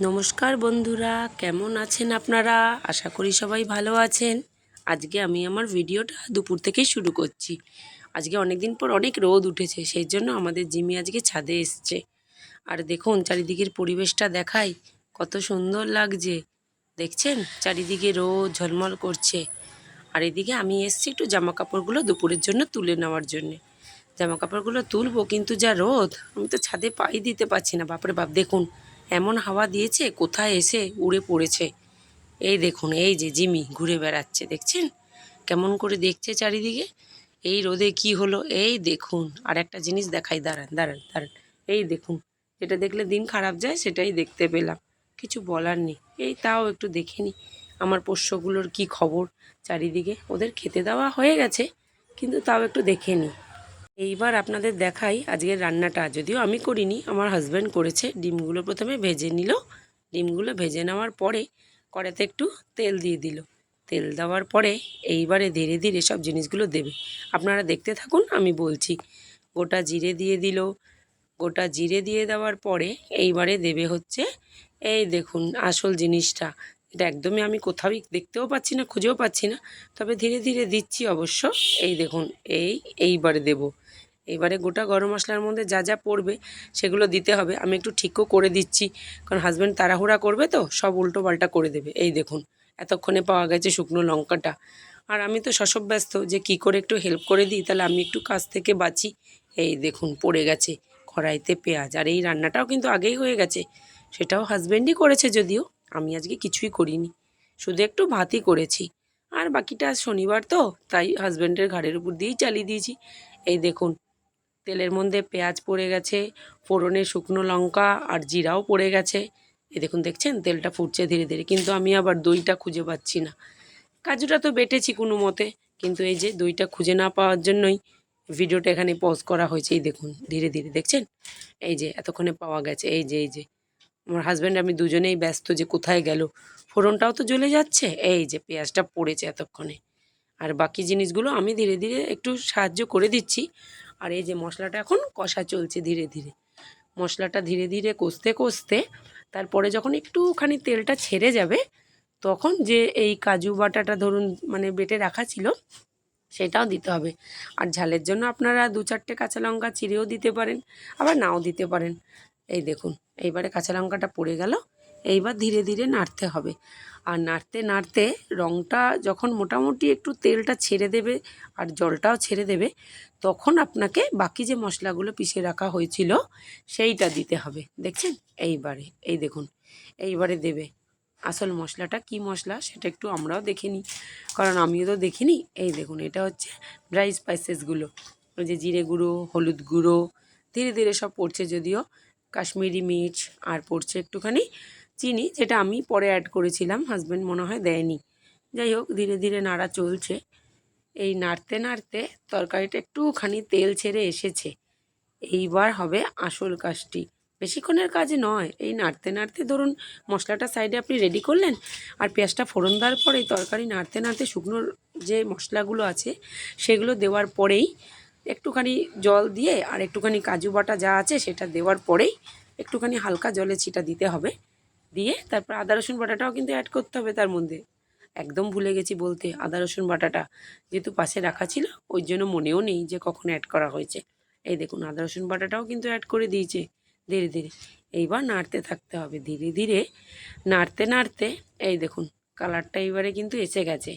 নমস্কার বন্ধুরা, কেমন আছেন আপনারা? আশা করি সবাই ভালো আছেন। আজকে আমি আমার ভিডিওটা দুপুর থেকেই শুরু করছি। আজকে অনেক দিন পর অনেক রোদ উঠেছে, সেই জন্য আমাদের জিমি আজকে ছাদে এসছে। আর দেখুন, চারিদিকের পরিবেশটা দেখাই, কত সুন্দর লাগছে। দেখছেন? চারিদিকে রোদ, ঝলমল করছে। আর এদিকে আমি এসছি একটু জামা কাপড়গুলো দুপুরের জন্য তুলে নেওয়ার জন্যে। জামা কাপড়গুলো তুলবো, কিন্তু যা রোদ, আমি তো ছাদে পাই দিতে পারছি না। বাপরে বাপ, দেখুন। এমন হাওয়া দিয়েছে, কোথায় এসে উড়ে পড়েছে। এই দেখুন, এই যে জিমি ঘুরে বেড়াচ্ছে, দেখছেন? কেমন করে দেখছে চারিদিকে? এই রোদে কি হলো? এই দেখুন আর একটা জিনিস দেখাই, দাঁড়ান দাঁড়ান দাঁড়ান। এই দেখুন, যেটা দেখলে দিন খারাপ যায়, সেটাই দেখতে পেলাম। কিছু বলার নেই। এই তাও একটু দেখে নি, আমার পোষ্যগুলোর কি খবর চারিদিকে? ওদের খেতে দেওয়া হয়ে গেছে, কিন্তু তাও একটু দেখে নিই এইবার আপনাদের দেখাই আজকের রান্নাটা। যদিও আমি করিনি, আমার হাজব্যান্ড করেছে। ডিমগুলো প্রথমে ভেজে নিল। ডিমগুলো ভেজে নেওয়ার পরে কড়াতে একটু তেল দিয়ে দিল। তেল দেওয়ার পরে এইবারে ধীরে ধীরে সব জিনিসগুলো দেবে। আপনারা দেখতে থাকুন, আমি বলছি। গোটা জিরে দিয়ে দিল। গোটা জিরে দিয়ে দেওয়ার পরে এইবারে দেবে হচ্ছে, এই দেখুন আসল জিনিসটা। এটা একদমই আমি কোথাও দেখতেও পাচ্ছি না, খুঁজেও পাচ্ছি না। তবে ধীরে ধীরে দিচ্ছি অবশ্য। এই দেখুন, এই এইবারে দেবো। এবারে গোটা গরম মশলার মধ্যে যা যা পড়বে সেগুলো দিতে হবে। আমি একটু ঠিকও করে দিচ্ছি, কারণ হাজব্যান্ড তাড়াহুড়া করবে তো, সব উল্টো পাল্টা করে দেবে। এই দেখুন, এতক্ষণে পাওয়া গেছে শুকনো লঙ্কাটা। আর আমি তো সসব ব্যস্ত, যে কি করে একটু হেল্প করে দিই, তাহলে আমি একটু কাজ থেকে বাঁচি। এই দেখুন, পড়ে গেছে কড়াইতে পেঁয়াজ। আর এই রান্নাটাও কিন্তু আগেই হয়ে গেছে। সেটাও হাজব্যান্ডই করেছে যদিও, আমি আজকে কিছুই করিনি। শুধু একটু ভাতই করেছি। আর বাকিটা শনিবার তো, তাই হাজব্যান্ডের ঘাড়ের উপর দিয়েই চালিয়ে দিয়েছি। এই দেখুন তেলের মধ্যে পেঁয়াজ পড়ে গেছে, ফোড়নে শুকনো লঙ্কা আর জিরাও পড়ে গেছে। এই দেখুন, দেখছেন? তেলটা ফুটছে ধীরে ধীরে, কিন্তু আমি আবার দইটা খুঁজে পাচ্ছি না। কাজুটা তো বেটেছি কোনো মতে, কিন্তু এই যে দইটা খুঁজে না পাওয়ার জন্যই ভিডিওটা এখানে পজ করা হয়েছে। এই দেখুন, ধীরে ধীরে, দেখছেন? এই যে এতক্ষণে পাওয়া গেছে, এই যে এই যে। আমার হাজব্যান্ড আমি দুজনেই ব্যস্ত যে কোথায় গেল। ফোড়নটাও তো জ্বলে যাচ্ছে, এই যে পেঁয়াজটা পড়েছে এতক্ষণে। আর বাকি জিনিসগুলো আমি ধীরে ধীরে একটু সাহায্য করে দিচ্ছি। আর এই যে মশলাটা এখন কষা চলছে ধীরে ধীরে। মশলাটা ধীরে ধীরে কষতে কষতে তারপরে যখন একটুখানি তেলটা ছেড়ে যাবে, তখন যে এই কাজু বাটাটা ধরুন মানে বেটে রাখা ছিল, সেটাও দিতে হবে। আর ঝালের জন্য আপনারা দু চারটে কাঁচা লঙ্কা চিড়েও দিতে পারেন, আবার নাও দিতে পারেন। এই দেখুন, এইবারে কাঁচা লঙ্কাটা পড়ে গেল। এইবার ধীরে ধীরে নাড়তে হবে। আর নাড়তে নাড়তে রঙটা যখন মোটামুটি একটু তেলটা ছেড়ে দেবে আর জলটাও ছেড়ে দেবে, তখন আপনাকে বাকি যে মশলাগুলো পিষে রাখা হয়েছিল সেইটা দিতে হবে। দেখছেন? এইবারে, এই দেখুন, এইবারে দেবে। আসল মশলাটা কি মশলা সেটা একটু আমরাও দেখে নিই। কারণ আমিও তো দেখিনি। এই দেখুন, এটা হচ্ছে ড্রাই স্পাইসেসগুলো ওই যে জিরে গুঁড়ো, হলুদ গুঁড়ো, ধীরে ধীরে সব পড়ছে যদিও। কাশ্মীরি মির্চ আর পড়ছে একটুখানি চিনি, যেটা আমি পরে অ্যাড করেছিলাম হাজব্যান্ড মনে হয় দেয়নি। যাই হোক, ধীরে ধীরে নাড়া চলছে। এই নাড়তে নাড়তে তরকারিটা একটুখানি তেল ছেড়ে এসেছে। এইবার হবে আসল কাজটি। বেশিক্ষণের কাজ নয়, এই নাড়তে নাড়তে ধরুন মশলাটা সাইডে আপনি রেডি করলেন, আর পেঁয়াজটা ফোড়ন দেওয়ার পরে তরকারি নাড়তে নাড়তে শুকনোর যে মশলাগুলো আছে, সেগুলো দেওয়ার পরেই একটুখানি জল দিয়ে আর একটুখানি কাজু বাটা যা আছে সেটা দেওয়ার পরেই একটুখানি হালকা জলে ছিটা দিতে হবে। দিয়ে তারপর আদা, রসুন বাটাটাও কিন্তু অ্যাড করতে হবে তার মধ্যে। একদম ভুলে গেছি বলতে, আদা, রসুন বাটাটা যেহেতু পাশে রাখা ছিল, ওই জন্য মনেও নেই যে কখন অ্যাড করা হয়েছে। এই দেখুন, আদা, রসুন বাটাটাও কিন্তু অ্যাড করে দিয়েছে, ধীরে ধীরে। এইবার নাড়তে থাকতে হবে, ধীরে ধীরে নাড়তে নাড়তে, এই দেখুন কালারটা এইবারে কিন্তু এসে গেছে।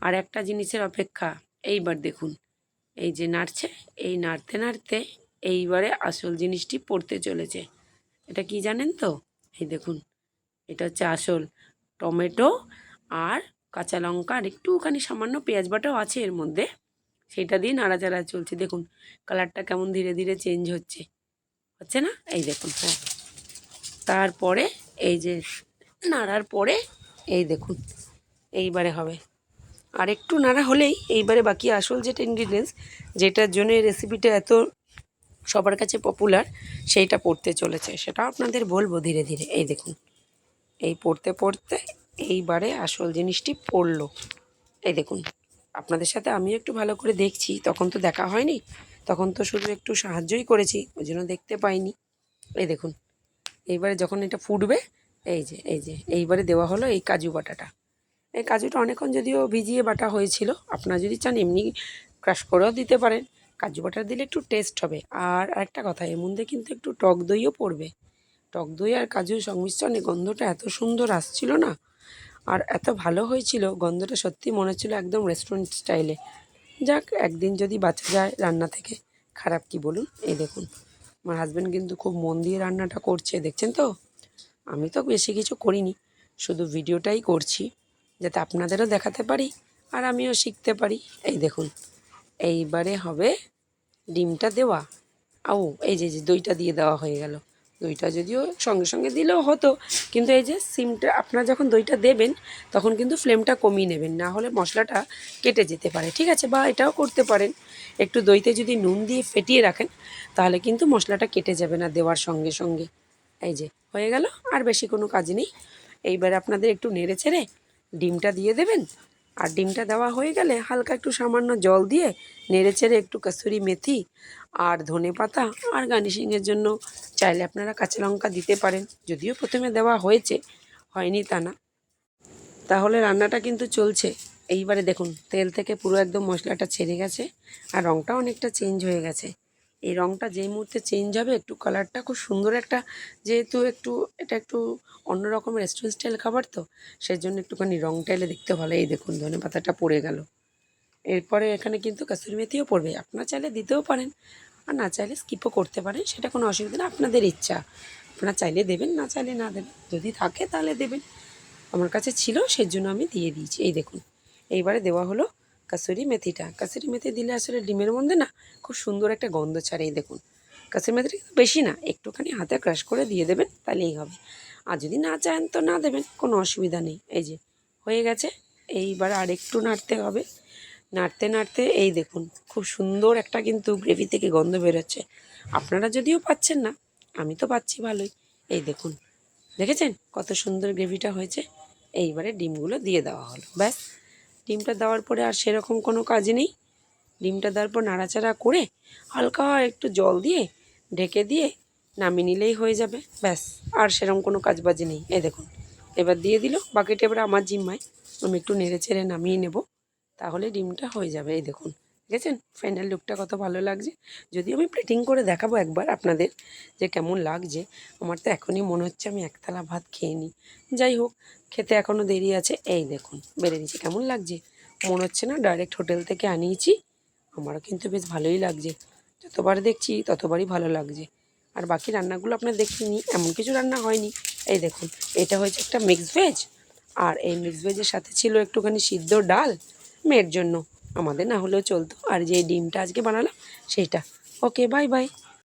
আর একটা জিনিসের অপেক্ষা, এইবার দেখুন, এই যে নাড়ছে, এই নাড়তে নাড়তে এইবারে আসল জিনিসটি পড়তে চলেছে। এটা কি জানেন তো? এই দেখুন এটা হচ্ছে আসল টমেটো আর কাঁচা লঙ্কা আর একটুখানি সামান্য পেঁয়াজ বাটাও আছে এর মধ্যে। সেটা দিয়ে নাড়াচাড়া চলছে। দেখুন, কালারটা কেমন ধীরে ধীরে চেঞ্জ হচ্ছে। হচ্ছে না? এই দেখুন হ্যাঁ। তারপরে এই যে নাড়ার পরে এই দেখুন, এইবারে হবে। আর একটু নাড়া হলেই এইবারে বাকি আসল যেটা ইনগ্রিডিয়েন্টস যেটার জন্য এই রেসিপিটা এত সবার কাছে পপুলার সেইটা পড়তে চলেছে। সেটাও আপনাদের বলব ধীরে ধীরে। এই দেখুন। এই পড়তে পড়তে এইবারে আসল জিনিসটি পড়ল। এই দেখুন, আপনাদের সাথে আমিও একটু ভালো করে দেখছি, তখন তো দেখা হয়নি, তখন তো শুধু একটু সাহায্যই করেছি, ওই জন্য দেখতে পাইনি। এই দেখুন, এইবারে যখন এটা ফুটবে, এই যে এই যে, এইবারে দেওয়া হলো এই কাজু বাটাটা। এই কাজুটা অনেকক্ষণ যদিও ভিজিয়ে বাটা হয়েছিল, আপনারা যদি চান এমনি ক্রাশ করেও দিতে পারেন, কাজু বাটা দিলে একটু টেস্ট হবে। আর একটা কথা, এর মধ্যে কিন্তু একটু টক দইও পড়বে। টক দই আর কাজুর সংমিশ্রণে গন্ধটা এত সুন্দর আসছিল না? আর এত ভালো হয়েছিল, গন্ধটা সত্যি মনে হচ্ছিল একদম রেস্টুরেন্ট স্টাইলে যাক, একদিন যদি বাঁচা যায় রান্না থেকে, খারাপ কি বলুন? এই দেখুন, আমার হাজব্যান্ড কিন্তু খুব মন দিয়ে রান্নাটা করছে, দেখছেন তো? আমি তো বেশি কিছু করিনি, শুধু ভিডিওটাই করছি, যাতে আপনাদেরও দেখাতে পারি আর আমিও শিখতে পারি। এই দেখুন, এইবারে হবে ডিমটা দেওয়া। আও এই যে যে দইটা দিয়ে দেওয়া হয়ে গেল। দইটা যদিও সঙ্গে সঙ্গে দিলেও হতো। কিন্তু এই যে সিমটা আপনারা যখন দইটা দেবেন, তখন কিন্তু ফ্লেমটা কমিয়ে নেবেন, না হলে মশলাটা কেটে যেতে পারে। ঠিক আছে, বা এটাও করতে পারেন। একটু দইতে যদি নুন দিয়ে ফেটিয়ে রাখেন, তাহলে কিন্তু মশলাটা কেটে যাবে না দেওয়ার সঙ্গে সঙ্গে। এই যে, হয়ে গেল, আর বেশি কোনো কাজ নেই। এইবার আপনাদের একটু নেড়ে ছেড়ে ডিমটা দিয়ে দেবেন আর ডিমটা দেওয়া হয়ে গেলে হালকা একটু সামান্য জল দিয়ে নেড়ে চেড়ে একটু কসুরি মেথি আর ধনে পাতা আর গার্নিশিংয়ের জন্য চাইলে আপনারা কাঁচা লঙ্কা দিতে পারেন। যদিও প্রথমে দেওয়া হয়েছে, হয়নি তা না। তাহলে রান্নাটা কিন্তু চলছে। এইবারে দেখুন, তেল থেকে পুরো একদম মশলাটা ছেড়ে গেছে আর রঙটা অনেকটা চেঞ্জ হয়ে গেছে। এই রঙটা যেই মুহূর্তে চেঞ্জ হবে, একটু কালারটা খুব সুন্দর একটা, যেহেতু একটু, এটা একটু অন্যরকম রেস্টুরেন্ট স্টাইল খাবার তো সেই জন্য একটুখানি রঙটা এলে দেখতে ভালো। এই দেখুন ধনে পাতাটা পড়ে গেল। এরপরে এখানে কিন্তু কাসুরি মেথিও পড়বে। আপনারা চাইলে দিতেও পারেন, আর না চাইলে স্কিপও করতে পারেন, সেটা কোনো অসুবিধা না, আপনাদের ইচ্ছা। আপনারা চাইলে দেবেন, না চাইলে না দেবেন। যদি থাকে তাহলে দেবেন। আমার কাছে ছিল সেই জন্য আমি দিয়ে দিয়েছি। এই দেখুন, এইবারে দেওয়া হলো কাসুরি মেথিটা। কাসুরি মেথি দিলে আসলে ডিমের মধ্যে না খুব সুন্দর একটা গন্ধ ছাড়ে দেখুন। কাসুরি মেথিটা কিন্তু বেশি না, একটুখানি হাতে ক্রাশ করে দিয়ে দেবেন, তাহলেই হবে। আর যদি না চান তো না দেবেন, কোনো অসুবিধা নেই। এই যে, হয়ে গেছে। এইবার আর একটু নাড়তে হবে। নাড়তে নাড়তে এই দেখুন, খুব সুন্দর একটা কিন্তু গ্রেভি থেকে গন্ধ বেরোচ্ছে। আপনারা যদিও পাচ্ছেন না, আমি তো পাচ্ছি ভালোই। এই দেখুন, দেখেছেন কত সুন্দর গ্রেভিটা হয়েছে? এইবারে ডিমগুলো দিয়ে দেওয়া হলো, ব্যাস। ডিমটা দেওয়ার পরে আর সেরকম কোনো কাজ নেই। ডিমটা দেওয়ার পর নাড়াচাড়া করে হালকা একটু জল দিয়ে ঢেকে দিয়ে নামিয়ে নিলেই হয়ে যাবে। ব্যাস, আর সেরকম কোনো কাজ বাজে নেই। এ দেখুন, এবার দিয়ে দিল। বাকিটা এবার আমার জিম্মায়। আমি একটু নেড়ে চেড়ে নামিয়ে নেব, তাহলে ডিমটা হয়ে যাবে। এই দেখুন দেখেছেন ফাইনাল লুকটা কত ভালো লাগছে? যদি আমি প্লেটিং করে দেখাবো একবার আপনাদের যে কেমন লাগছে। আমার তো এখনই মনে হচ্ছে আমি একতলা ভাত খেয়ে নিই। যাই হোক, খেতে এখনও দেরি আছে। এই দেখুন, বেড়ে দিয়েছি কেমন লাগছে? মনে হচ্ছে না ডাইরেক্ট হোটেল থেকে আনিয়েছি। আমারও কিন্তু বেশ ভালোই লাগছে। যতবার দেখছি, ততবারই ভালো লাগছে। আর বাকি রান্নাগুলো আপনার দেখিনি, এমন কিছু রান্না হয়নি। এই দেখুন, এটা হয়েছে একটা মিক্স ভেজ আর এই মিক্স ভেজের সাথে ছিল একটুখানি সিদ্ধ ডাল। মেয়ের জন্য। আমাদের না হলেও চলতো। আর যে ডিমটা আজকে বানালাম সেইটা। Okay bye bye